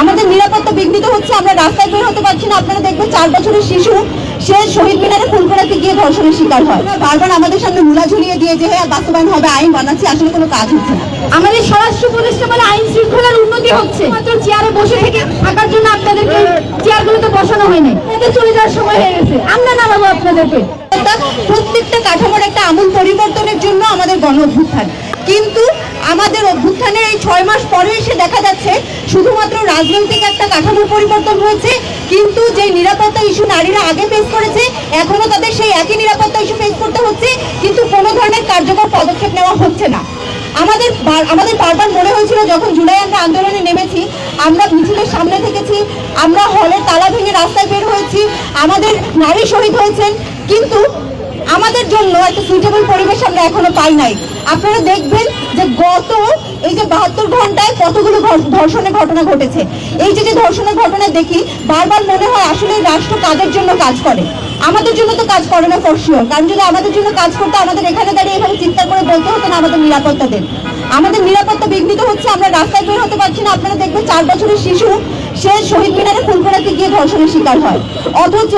আমাদের নিরাপত্তা বিঘ্নিত হচ্ছে আমরা রাস্তায় বের হতে পারছি না। আপনারা দেখবেন চার বছরের শিশু সে শহীদ মিনারে ফুল করাতে গিয়ে ধর্ষণের শিকার হয়। বারবার আমাদের সামনে মুলা ঝুলিয়ে দিয়ে যে হ্যাঁ বাস্তবায়ন হবে আইন বানাচ্ছি। আসলে কোনো কাজ হচ্ছে না। আমাদের স্বরাষ্ট্র উপদেষ্টা বলে আইন শৃঙ্খলার উন্নতি হচ্ছে। মাত্র চেয়ারে বসে থেকে থাকার জন্য আপনাদেরকে চেয়ারগুলোতে বসানো হয়নি। এতে চলে যাওয়ার সময় হয়ে গেছে। আমরা নামাবো আপনাদেরকে। প্রত্যেকটা কাঠামোর একটা আমূল পরিবর্তনের জন্য আমাদের গণ অভ্যুত্থান। কিন্তু আমাদের অভ্যুত্থানের এই ছয় মাস পরে এসে দেখা যাচ্ছে শুধুমাত্র রাজনৈতিক একটা কাঠামোর পরিবর্তন হয়েছে, কিন্তু যে নিরাপত্তা ইস্যু নারীরা আগে ফেস করেছে, এখনও তাদের সেই একই নিরাপত্তা ইস্যু ফেস করতে হচ্ছে, কিন্তু কোনো ধরনের কার্যকর পদক্ষেপ নেওয়া হচ্ছে না। আমাদের আমাদের বারবার মনে হয়েছিল যখন জুলাই আমরা আন্দোলনে নেমেছি, আমরা মিছিলের সামনে থেকেছি, আমরা হলের তালা ভেঙে রাস্তায় বের হয়েছি, আমাদের নারী শহীদ হয়েছেন, কিন্তু আমাদের জন্য একটা সুইটেবল পরিবেশ আমরা এখনও পাই নাই। আপনারা দেখবেন যে গত এই যে বাহাত্তর ঘন্টায় কতগুলো ধর্ষণের ঘটনা ঘটেছে। এই যে যে ধর্ষণের ঘটনা দেখি, বারবার মনে হয় আসলে রাষ্ট্র কাদের জন্য কাজ করে? আমাদের জন্য তো কাজ করে না ফর শিওর কারণ যদি আমাদের জন্য কাজ করতে আমাদের এখানে দাঁড়িয়ে এভাবে চিৎকার করে বলতে হতো না আমাদের নিরাপত্তা দেন আমাদের নিরাপত্তা বিঘ্নিত হচ্ছে, আমরা রাস্তায় বের হতে পারছি না। আপনারা দেখবেন চার বছরের শিশু, সে শহীদ মিনারে ফুল করাতে গিয়ে ধর্ষণের শিকার হয়। অথচ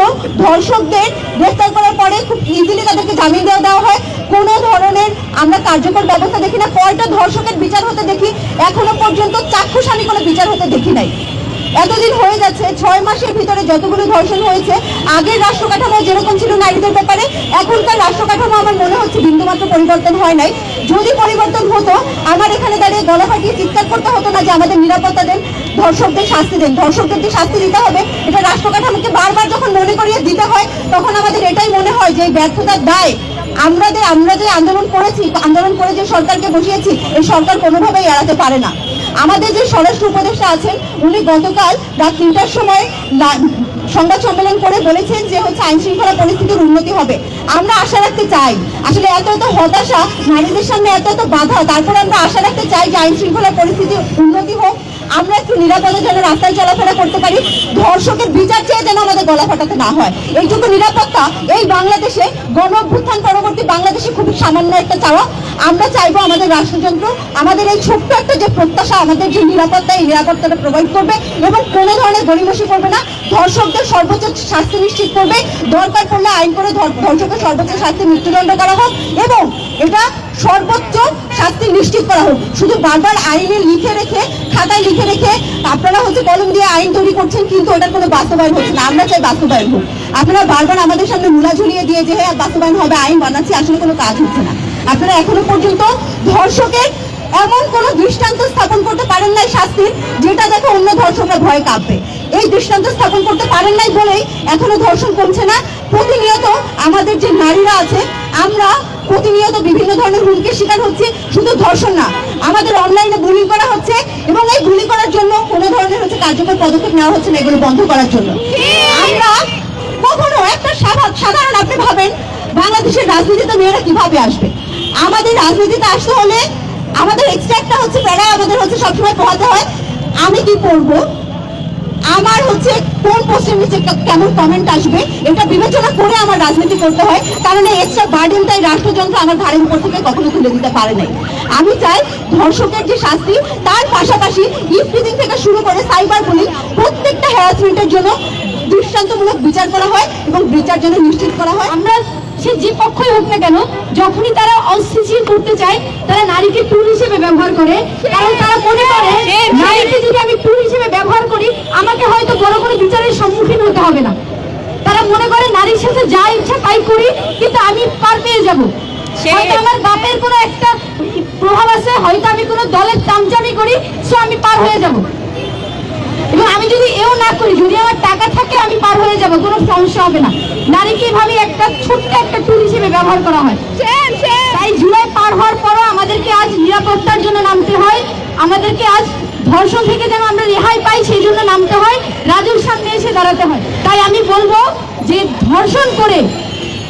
ধর্ষকদের গ্রেফতার করার পরে খুব ইজিলি তাদেরকে জামিন দেওয়া দেওয়া হয়। কোনো ধরনের আমরা কার্যকর ব্যবস্থা দেখি না। কয়টা ধর্ষকের বিচার হতে দেখি, এখনও পর্যন্ত চাক্ষুষ আমি কোনো বিচার হতে দেখি নাই। এতদিন হয়ে যাচ্ছে ছয় মাসের ভিতরে যতগুলো ধর্ষণ হয়েছে, আগের রাষ্ট্র কাঠামো যেরকম ছিল নারীদের ব্যাপারে, এখনকার রাষ্ট্র কাঠামো আমার মনে হচ্ছে বিন্দুমাত্র পরিবর্তন হয় নাই। যদি পরিবর্তন হতো, আমার এখানে দাঁড়িয়ে গলা ফাটিয়ে চিৎকার করতে হতো না যে আমাদের নিরাপত্তা দেন, ধর্ষকদের শাস্তি দেন। ধর্ষকদের যে শাস্তি দিতে হবে। এটা রাষ্ট্র কাঠামোকে বারবার যখন মনে করিয়ে দিতে হয়, তখন আমাদের এটাই মনে হয় যে ব্যর্থতার দায়। আমরা যে আমরা যে আন্দোলন করেছি, আন্দোলন করে যে সরকারকে বসিয়েছি, এই সরকার কোনোভাবেই এড়াতে পারে না। আমাদের যে স্বরাষ্ট্র উপদেষ্টা আছেন, উনি গতকাল রাত তিনটার সময় সংবাদ সম্মেলন করে বলেছেন যে হচ্ছে আইন শৃঙ্খলা পরিস্থিতির উন্নতি হবে। আমরা আশা রাখতে চাই, আসলে এত এত হতাশা নারীদের সামনে এত এত বাধা, তারপরে আমরা আশা রাখতে চাই যে আইন শৃঙ্খলা পরিস্থিতির উন্নতি হোক। একটু নিরাপদে যেন রাস্তায় চলাফেরা করতে পারি, ধর্ষকের বিচার চেয়ে যেন আমাদের গলা ফাটাতে না হয়। এইটুকু নিরাপত্তা এই বাংলাদেশে গণ অভ্যুত্থান পরবর্তী বাংলাদেশে খুবই সামান্য একটা চাওয়া। আমরা চাইব আমাদের রাষ্ট্রযন্ত্র, আমাদের এই ছোট্ট একটা যে প্রত্যাশা, আমাদের যে নিরাপত্তা, এই নিরাপত্তাটা প্রোভাইড করবে এবং কোনো ধরনের গরিমসি করবে না। ধর্ষকদের সর্বোচ্চ শাস্তি নিশ্চিত করবে। দরকার পড়লে আইন করে ধর- ধর্ষকের সর্বোচ্চ শাস্তি মৃত্যুদণ্ড করা হোক এবং এটা সর্বোচ্চ শাস্তি নিশ্চিত করা হোক। শুধু বারবার আইনে লিখে রেখে, খাতায় লিখে রেখে আপনারা হচ্ছে কলম দিয়ে আইন তৈরি করছেন, কিন্তু ওটার কোনো বাস্তবায়ন হচ্ছে না। আমরা চাই বাস্তবায়ন হোক। আপনারা বারবার আমাদের সামনে মুলা ঝুলিয়ে দিয়ে যে হ্যাঁ বাস্তবায়ন হবে, আইন বানাচ্ছি, আসলে কোনো কাজ হচ্ছে না। আপনারা এখনও পর্যন্ত ধর্ষকের এমন কোনো দৃষ্টান্ত স্থাপন করতে পারেন নাই শাস্তির যেটা দেখে অন্য ধর্ষকরা ভয় কাঁপবে। এই দৃষ্টান্ত স্থাপন করতে পারেন নাই বলেই এখনও ধর্ষণ কমছে না। প্রতিনিয়ত আমাদের যে নারীরা আছে, আমরা প্রতিনিয়ত বিভিন্ন ধরনের হুমকির শিকার হচ্ছে, শুধু ধর্ষণ না, আমাদের অনলাইনে বুলিং করা হচ্ছে এবং এই গুলি করার জন্য কোনো ধরনের হচ্ছে কার্যকর পদক্ষেপ নেওয়া হচ্ছে না, এগুলো বন্ধ করার জন্য। আমরা কখনো একটা সাধা- সাধারণ, আপনি ভাবেন, বাংলাদেশের রাজনীতিতে মেয়েরা কীভাবে আসবে? আমাদের রাজনীতিতে আসতে হলে আমাদের এক্সট্রাক্টটা হচ্ছে প্যারা আমাদের হচ্ছে সবসময় পড়াতে হয়। আমি কি করব? আমার হচ্ছে কোন পোস্টের নিচে কেমন কমেন্ট আসবে, এটা বিবেচনা করে আমার রাজনীতি করতে হয়। কারণ এক্সট্রা বার্ডেনটা এই রাষ্ট্রযন্ত্র আমার ঘাড়ের উপর থেকে কখনো তুলে দিতে পারে নাই। আমি চাই ধর্ষকের যে শাস্তি, তার পাশাপাশি ইফটিজিং থেকে শুরু করে সাইবার বুলিং প্রত্যেকটা হ্যারাসমেন্টের জন্য দৃষ্টান্তমূলক বিচার করা হয় এবং বিচার যেন নিশ্চিত করা হয়। আমরা সে যে পক্ষই হোক না কেন যখনই তারা অস্থিতিশীল করতে চায় তারা নারীকে টুল হিসেবে ব্যবহার করে। কারণ তারা মনে করে নারীকে যদি আমি টুল হিসেবে ব্যবহার করি আমাকে হয়তো বড় কোনো বিচারের সম্মুখীন হতে হবে না। তারা মনে করে নারীর সাথে যা ইচ্ছা তাই করি কিন্তু আমি পার পেয়ে যাব। হয়তো আমার বাপের কোনো একটা প্রভাব আছে হয়তো আমি কোনো দলের চামচামি করি সো আমি পার হয়ে যাব। এবং আমি যদি না করি যদি আমার টাকা থাকে আমি পার হয়ে যাব কোনো সমস্যা হবে না। নারীকে এভাবে একটা ছোট্ট একটা টুল হিসেবে ব্যবহার করা হয়। তাই জুলাই পার হওয়ার পরও আমাদেরকে আজ নিরাপত্তার জন্য নামতে হয়। আমাদেরকে আজ ধর্ষণ থেকে যেন আমরা রেহাই পাই সেই জন্য নামতে হয়। রাজুর সামনে এসে দাঁড়াতে হয়। তাই আমি বলব যে ধর্ষণ করে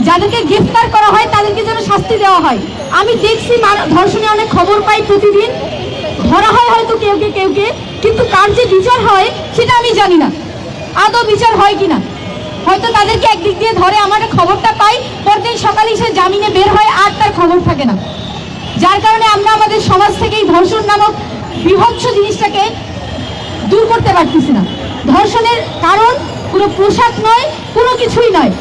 যাদেরকে গ্রেফতার করা হয় তাদেরকে যেন শাস্তি দেওয়া হয়। আমি দেখছি ধর্ষণে অনেক খবর পাই প্রতিদিন। ধরা হয় হয়তো কেউ কে কেউ কে। কিন্তু কার যে বিচার হয়, সেটা আমি জানি না। আদৌ বিচার হয় কি না হয়তো তাদেরকে একদিক দিয়ে ধরে আমার খবরটা পাই, পরদিন সকালে সে জামিনে বের হয়, আর তার খবর থাকে না। যার কারণে আমরা আমাদের সমাজ থেকে এই ধর্ষণ নামক বিভৎস জিনিসটাকে দূর করতে পারতেছি না। ধর্ষণের কারণ কোনো পোশাক নয়, কোনো কিছুই নয়।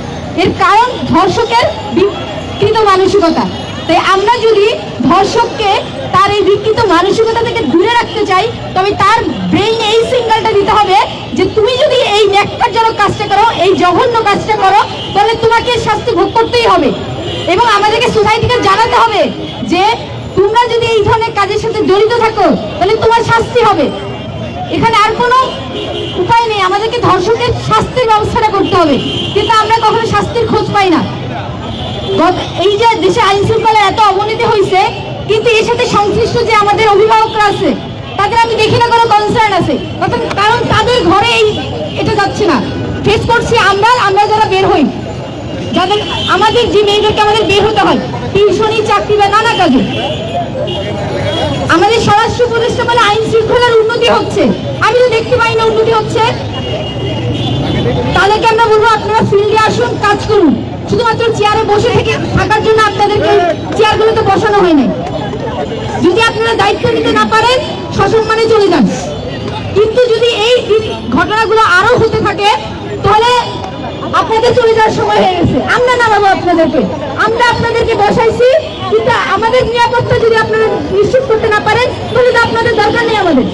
এর কারণ ধর্ষকের বিকৃত মানসিকতা। তাই আমরা যদি ধর্ষককে তার এই বিকৃত মানসিকতা থেকে দূরে রাখতে চাই, তবে তার ব্রেইনে এই সিঙ্গেলটা দিতে হবে যে তুমি যদি এই ন্যাক্কারজনক কাজটা করো, এই জঘন্য কাজটা করো, তাহলে তোমাকে শাস্তি ভোগ করতেই হবে। এবং আমাদেরকে সোসাইটিকে জানাতে হবে যে তোমরা যদি এই ধরনের কাজের সাথে জড়িত থাকো, তাহলে তোমার শাস্তি হবে। এখানে আর কোনো উপায় নেই। আমাদেরকে ধর্ষকের শাস্তির ব্যবস্থাটা করতে হবে। কিন্তু আমরা কখনো শাস্তির খোঁজ পাই না। এই যে দেশে আইন শৃঙ্খলার এত অবনতি হয়েছে, কিন্তু এর সাথে সংশ্লিষ্ট যে আমাদের অভিভাবকরা আছে, তাদের আমি দেখি না কোনো কনসার্ন আছে। কারণ তাদের ঘরে এই এটা যাচ্ছে না। ফেস করছি আমরা আমরা যারা বের হই, যাদের আমাদের যে মেয়েদেরকে আমাদের বের হতে হয়, টিউশনি, চাকরি বা নানা কাজে। আমাদের স্বরাষ্ট্র উপদেষ্টা বলে আইন শৃঙ্খলার উন্নতি হচ্ছে। আমি তো দেখতে পাই না উন্নতি হচ্ছে। তাদেরকে আমরা বলব, আপনারা ফিল্ডে আসুন, কাজ করুন। শুধুমাত্র চেয়ারে বসে থেকে থাকার জন্য আপনাদেরকে চেয়ারগুলোতে বসানো হয়নি। যদি আপনারা দায়িত্ব নিতে না পারেন সসম্মানে চলে যান। কিন্তু যদি এই ঘটনাগুলো আরও হতে থাকে, তাহলে আপনাদের চলে যাওয়ার সময় হয়ে গেছে। আমরা নামাবো আপনাদেরকে। আমরা আপনাদেরকে বসাইছি, কিন্তু আমাদের নিরাপত্তা যদি আপনারা নিশ্চিত করতে না পারেন, তাহলে তো আপনাদের দরকার নেই আমাদের।